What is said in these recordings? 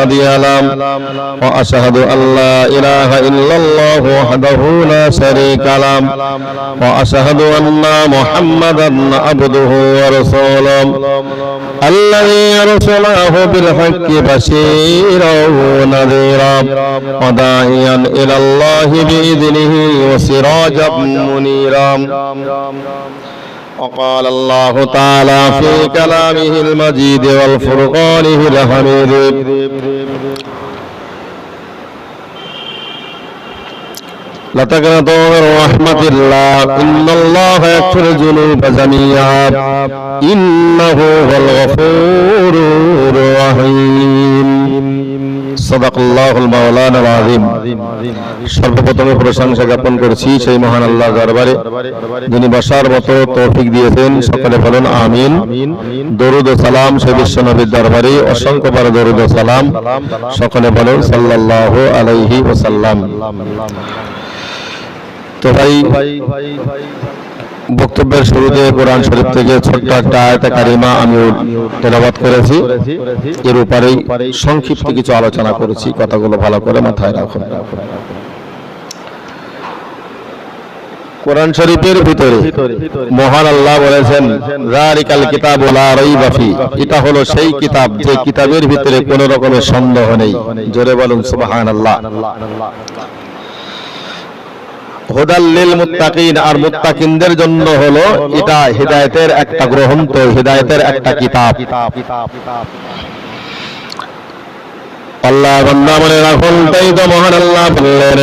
هادي له وأشهد أن لا إله إلا الله وحده لا شريك له وأشهد أن محمدا عبده ورسوله الذي أرسله بالحق بشيرا ونذيرا وداعيا إلى الله بإذنه وسراجا منيرا وقال الله تعالى في كلامه المجيد والفرقانه الحميد لتقنطوا من رحمة الله إن الله يغفر الذنوب جميعا إنه هو الغفور الرحيم সর্বপ্রথমে প্রশংসা জ্ঞাপন করছি সেই মহান আল্লাহ দরবারে, যিনি বসার মতো তৌফিক দিয়েছেন, সকলে বলুন আমিন। দরুদ ও সালাম সেই বিশ্ব নবীর দরবারে অসংখ্য বার দরুদ সালাম। সকলে বলুন সাল্লাল্লাহু আলাইহি ওয়াসাল্লাম। তো ভাই বক্তব্যের শুরুতে কোরআন শরীফ থেকে ছোট্ট একটা আয়তা কারিমা আমি তেলাবাদ করেছি। এর উপরেই সংক্ষিপ্ত কিছু আলোচনা করেছি, কথাগুলো ভালো করে মাথায় রাখুন। কোরআন শরীফের ভিতরে মহান আল্লাহ বলেছেন জালিকাল কিতাব লা রাইবা ফি এটা হলো সেই কিতাব যে কিতাবের ভিতরে কোনো রকমের সন্দেহ নেই। জোরে বলুন, সুবহানাল্লাহ। হুদাল্লিল মুত্তাকিন আর মুত্তাকিনদের জন্য হলো এটা হিদায়াতের একটা গ্রন্থ হিদায়তের একটা কিতাব। আল্লাহ বান্দা রাখুন, তাই তো মহান আল্লাহ বললেন,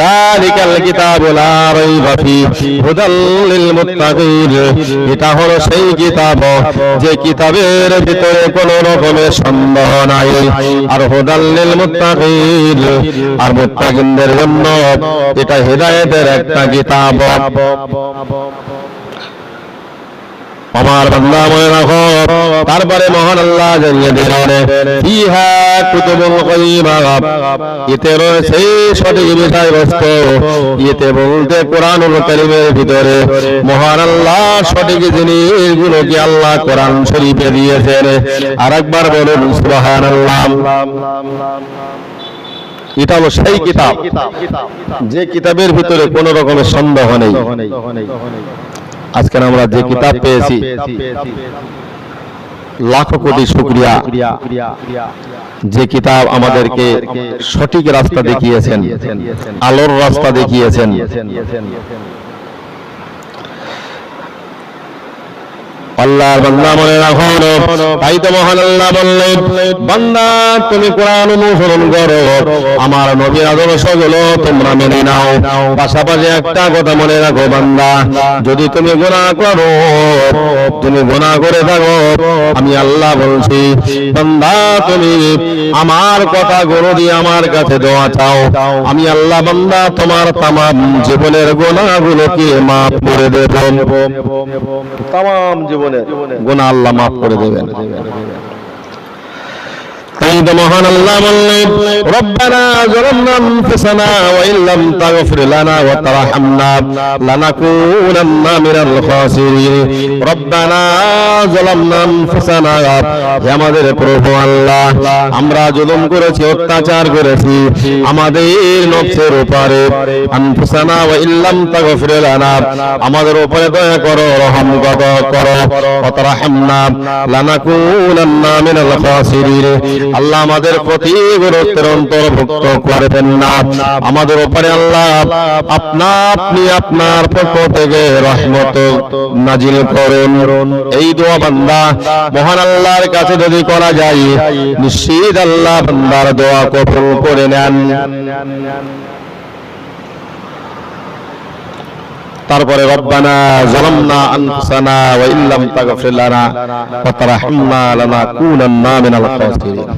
যালিকাল কিতাবু লা রাইবা মুত্তাকিন। এটা হলো সেই কিতাব, যে কিতাবের ভিতরে কোনো রকমের সন্দেহ নাই। আর হুদাল লিল মুত্তাকিন, আর মুত্তাকিনদের জন্য এটা হেদায়েতের একটা কিতাব। আমার বান্দা মনে রাখো, তারপরে মহান আল্লাহ জানিয়ে দিলেন, ফিহা কুতুবুল কাইমা এতে রয়েছে সঠিক বিষয়বস্তু, এতে বলতে কোরআনুল কারিমের ভিতরে মহান আল্লাহ সঠিক জিনিসগুলোকে আল্লাহ কোরআন শরীফে দিয়েছেন। আরেকবার বলুন, সুবহানাল্লাহ। এটা হলো সেই কিতাব, যে কিতাবের ভিতরে কোনো রকমের সন্দেহ নেই। আজকে আমরা যে কিতাব পেয়েছি লাখো কোটি শুক্রিয়া। যে কিতাব আমাদেরকে সঠিক রাস্তা দেখিয়েছেন। আলোর রাস্তা দেখিয়েছেন। আল্লাহর বান্দা মনে রাখো তাই তো মহান আল্লাহ বললেন, বান্দা, তুমি কোরআন অনুসরণ করো। আমার নবীর আদর্শগুলো তোমরা মেনে নাও। পাশাপাশি একটা কথা মনে রাখো বান্দা, যদি তুমি গুনাহ করো, তুমি গুনাহ করে থাকো, আমি আল্লাহ বলছি, বান্দা, তুমি আমার কথা গুলো দিয়ে আমার কাছে দোয়া চাও। আমি আল্লাহ বান্দা, তোমার তামাম জীবনের গুনাহগুলোকে মাফ করে দেব। তামাম জীবনের গুনাহ আল্লাহ মাফ করে দেবেন। তো মহান আল্লাহ বললেন, রব্বানা যালামনা আনফুসানা ওয়া ইল্লাম তাগফির লানা ওয়া তারহামনা লানাকুনান্না মিনাল খাসিরিন। রব্বানা যালামনা আনফুসানা, হে আমাদের প্রভু আল্লাহ, আমরা জুলুম করেছি, অত্যাচার করেছি, আমাদের নফসের উপরে। আনফুসানা ওয়া ইল্লাম তাগফির লানা, আমাদের উপরে দয়া করো, রহম করো, ওয়া তারহামনা লানাকুনান্না মিনাল খাসিরিন। আল্লাহ আমাদের প্রতি গুরুত্বের অন্তর্ভুক্ত করবেন না। আমাদের উপরে আল্লাহ আপনা আপনি আপনার পক্ষ থেকে রহমত নাজিল করেন। এই দোয়া বান্দা মহান আল্লাহর কাছে যদি করা যায়, নিশ্চিত আল্লাহ বান্দার দোয়া কবুল করে নেন। তারপরে রব্বানা জালামনা আনফুসানা ওয়া ইল্লাম তাগফির লানা ওয়া তারহামনা লানাকুনান্না মিনাল খাসিরিন।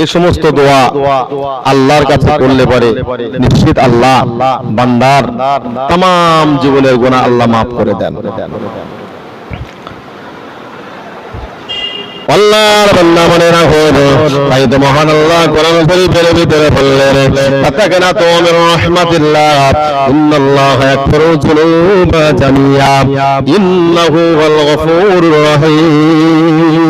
এই সমস্ত দোয়া আল্লাহর কাছে করলে পরে নিশ্চিত আল্লাহ বান্দার তাম জীবনের গুনাহ আল্লাহ মাফ করে দেন। আল্লাহর বান্দা মনে রাখো তাই তো মহান আল্লাহ কোরআন শরীফের ভিতরে বললেন, ফাতাকানা তো মির রহমাতিল্লাহ, ইন্নাল্লাহ ইয়াগফিরু যুনুবা জামিয়া, ইন্নাহু ওয়াল গফুরুর রহিম।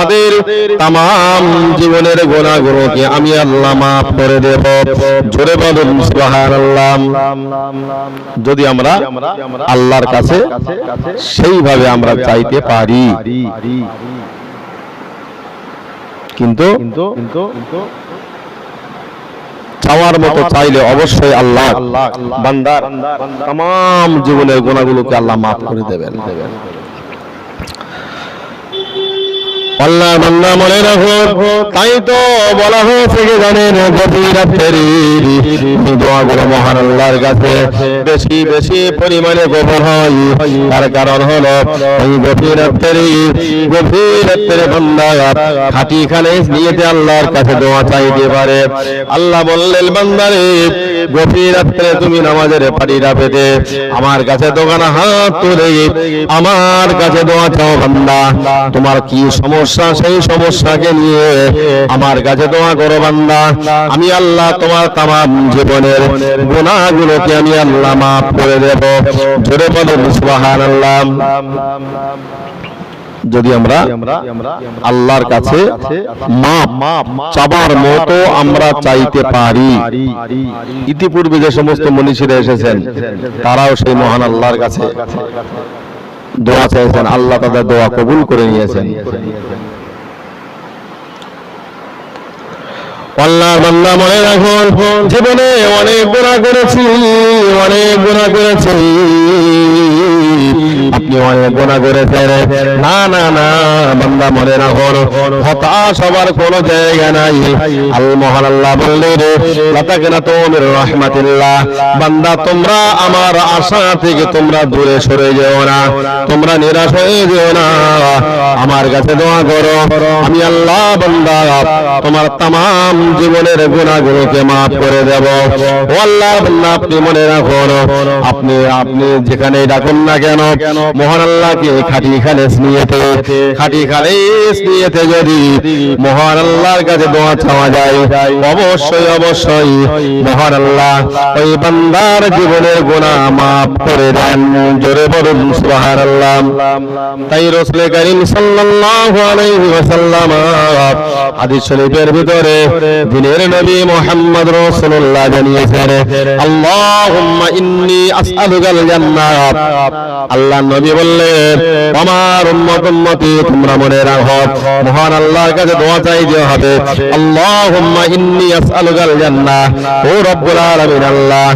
তোমাদের তাম জীবনের গোনাগুলোকে আমি আল্লাহ মাফ করে দেব। জোরে বলুন যদি আমরা আল্লাহর কাছে সেইভাবে আমরা চাইতে পারি। কিন্তু চাওয়ার মতো চাইলে অবশ্যই আল্লাহ বান্দার তাম জীবনের গোনাগুলোকে আল্লাহ মাফ করে দেবেন। আল্লাহ বান্দা মনে রাখো, তাই তো বলা হয়েছে যে জানেন গভীর রাত্রের দোয়াগুলো মহান আল্লাহর কাছে বেশি বেশি পরিমাণে গোপন হয়। তার কারণ হলো এই গভীর রাত্রের গভীর রাত্রে বান্দা খাটি খানে নিয়েতে আল্লাহর কাছে দোয়া চাইতে পারে। আল্লাহ বললেন, বান্দারে, গভীর রাত্রে তুমি নামাজের পাটিরা পেতে আমার কাছে দোকান হাত তুলে, আমার কাছে দোয়া চাও বান্দা। তোমার কি সমস্যা সেই সমস্যাকে নিয়ে আমার কাছে দোয়া করো বান্দা। আমি আল্লাহ তোমার তাম জীবনের গুণাগুলোকে আমি আল্লাহ মাফ করে দেব। জোরে বলো সুবহানাল্লাহ। যদি আমরা আল্লাহর কাছে চাবার মতো আমরা চাইতে পারি। ইতিপূর্বে যে সমস্ত মনীষীরা এসেছেন, তারাও সেই মহান আল্লাহর কাছে দোয়া চাইছেন আল্লাহ তাদের দোয়া কবুল করে নিয়েছেন। আল্লাহ বান্দা মনে রাখুন জীবনে অনেক গুণা করেছি অনেক গুণা করেছি। আমার আশা থেকে তোমরা দূরে সরে যেও না। তোমরা নিরাশ হয়ে যেও না। আমার কাছে দোয়া করো। আমি আল্লাহ বান্দা, তোমার তাম জীবনের গুণাগুলোকে মাফ করে দেব। আল্লাহ বান্দা, আপনি মনে রাখুন। আপনি আপনি যেখানে ডাকুন না কেন মহান আল্লাহকে খাটি খালেস নিয়েতে, খাটি খালেস নিয়েতে যদি মহান আল্লাহর কাছে দোয়া চাওয়া যায়, অবশ্যই অবশ্যই মহান আল্লাহ ওই বান্দার জীবনের গুনাহ মাফ করে দেন। জোরে বলুন, সুবহানাল্লাহ। তাই রাসূল করিম সাল্লাল্লাহু আলাইহি ওয়াসাল্লাম হাদিস শরীফের ভিতরে দিনের নবী মুহাম্মদ রাসূলুল্লাহ জানিয়েছেন, আল্লাহুম্মা ইন্নী আসআলুকাল জান্নাত। আল্লাহ নবী বললেন আমার উম্মত উম্মতি, তোমরা মনে রাখো, মহান আল্লাহর কাছে দোয়া চাইতে হবে। আল্লাহুম্মা ইন্নী আসআলুকাল জান্নাহ, ও রব্বুল আলামিন আল্লাহ,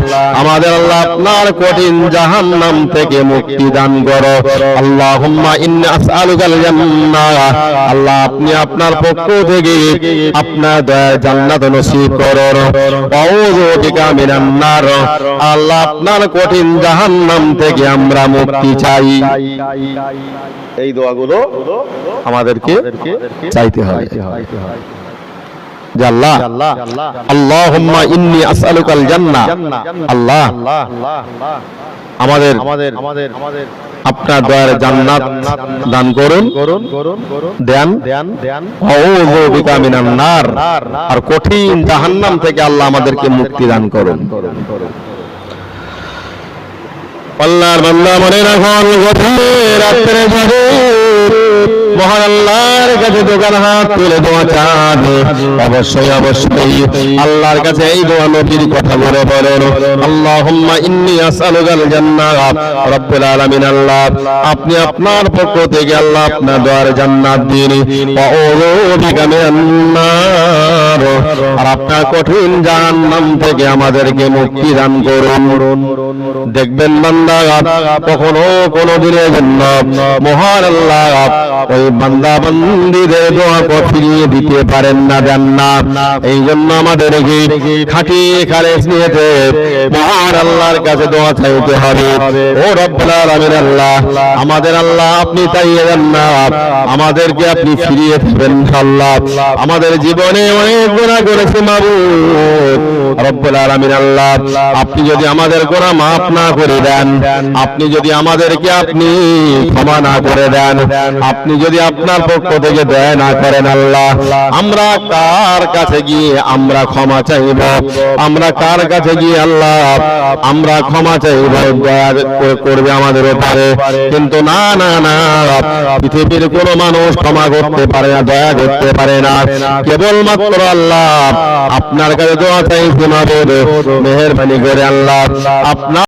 আমাদের আল্লাহ আপনার কঠিন জাহান্নাম থেকে মুক্তি দান করো। আল্লাহুম্মা ইন্নী আসআলুকাল জান্নাহ, আল্লাহ আপনি আপনার পক্ষ থেকে আপনার দয়া জান্নাত নসিব করুন। আউযু বিকা মিনান নার, আল্লাহ আপনার কঠিন জাহান্নাম থেকে আমরা মুক্তি চাই। এই দোয়াগুলো আমাদেরকে চাইতে আল্লাহ আল্লাহুম্মা ইন্নী আসআলুকাল জান্নাহ। আল্লাহ আমাদের আমাদের আমাদের আমাদের আপনার দয়ার জান্নাত দান করুন দেন আউযু বিকা মিনান নার। আর কঠিন জাহান্নাম থেকে আল্লাহ আমাদেরকে মুক্তি দান করুন। আল্লাহর বান্দা মনে রাখুন গভীর রাত্রে যাবে। মহান আল্লাহর কাছে দোকান হাত তুলে দোয়া চান। অবশ্যই অবশ্যই। আল্লাহর কাছে এই দোয়া নবীর কথা আল্লাহ, আপনি আপনার পক্ষ থেকে আল্লাহ আপনার দোয়ার জান্নাত দিন। ওয়া আউযু বিকা মিনান আর আপনার কঠিন জাহান্নাম থেকে আমাদেরকে মুক্তি দান করুন। দেখবেন বান্দা, কখনো কোনো দিনের জন্য মহান আল্লাহ ওই বান্দা বান্দিদের দোয়া ফিরিয়ে দিতে পারেন না দেন না এই জন্য আমাদেরকে খাঁটি খালেস নিয়েতে মহান আল্লাহর কাছে দোয়া চাইতে হবে। ও রব্বুল আলামিন আল্লাহ, আমাদের আল্লাহ আপনি চাইয়ে দেন না। আমাদেরকে আপনি ফিরিয়ে দেবেন আল্লাহ আমাদের জীবনে অনেক গুনাহ করেছে মাবুদ। রব্বুল আলামিন আল্লাহ, আপনি যদি আমাদের গুনাহ মাফ না করে দেন, আপনি যদি আমাদেরকে আপনি ক্ষমা না করে দেন, আপনি যদি আপনার পক্ষ থেকে দয়া না করেন আল্লাহ, আমরা কার কাছে গিয়ে আমরা ক্ষমা চাইব? আমরা কার কাছে গিয়ে আল্লাহ, আমরা ক্ষমা চাইব? করবে আমাদের উপরে কিন্তু না না না, পৃথিবীর কোনো মানুষ ক্ষমা করতে পারে না, দয়া করতে পারে না। কেবলমাত্র আল্লাহ, আপনার কাছে দোয়া চাইছি মাবুদ মেহেরবানি করে আল্লাহ, আপনার